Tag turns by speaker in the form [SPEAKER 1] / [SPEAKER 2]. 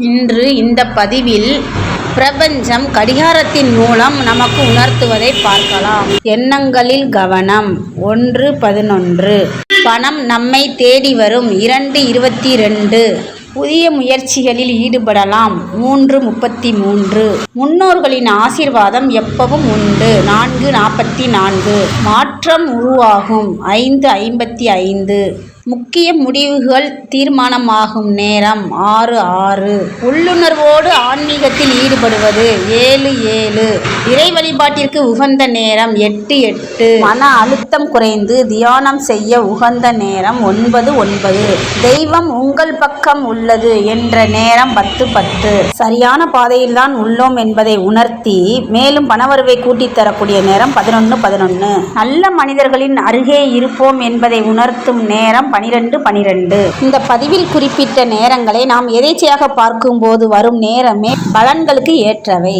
[SPEAKER 1] இன்று இந்த பதிவில் பிரபஞ்சம் கடிகாரத்தின் மூலம் நமக்கு உணர்த்துவதை பார்க்கலாம். எண்ணங்களில் கவனம். ஒன்று பதினொன்று. பணம் நம்மை தேடி வரும். இரண்டு இருபத்தி ரெண்டு புதிய முயற்சிகளில் ஈடுபடலாம். மூன்று முப்பத்தி மூன்று முன்னோர்களின் ஆசீர்வாதம் எப்பவும் உண்டு. நான்கு நாற்பத்தி நான்கு. மாற்றம் உருவாகும். ஐந்து ஐம்பத்தி ஐந்து. முக்கிய முடிவுகள் தீர்மானமாகும் நேரம் ஆறு ஆறு. உள்ளுணர்வோடு ஆன்மீகத்தில் ஈடுபடுவது. ஏழு ஏழு. இறை வழிபாட்டிற்கு உகந்த நேரம் எட்டு எட்டு. மன அழுத்தம் குறைந்து தியானம் செய்ய உகந்த நேரம் ஒன்பது ஒன்பது. தெய்வம் உங்கள் பக்கம் உள்ளது என்ற நேரம் பத்து பத்து. சரியான பாதையில்தான் உள்ளோம் என்பதை உணர்த்தி மேலும் பணவரவை கூட்டித் தரக்கூடிய நேரம் பதினொன்று பதினொன்று நல்ல மனிதர்களின் அருகே இருப்போம் என்பதை உணர்த்தும் நேரம் பனிரெண்டு பனிரெண்டு. இந்த பதிவில் குறிப்பிட்ட நேரங்களை நாம் எதேச்சையாக பார்க்கும்போது வரும் நேரமே பலன்களுக்கு ஏற்றவை.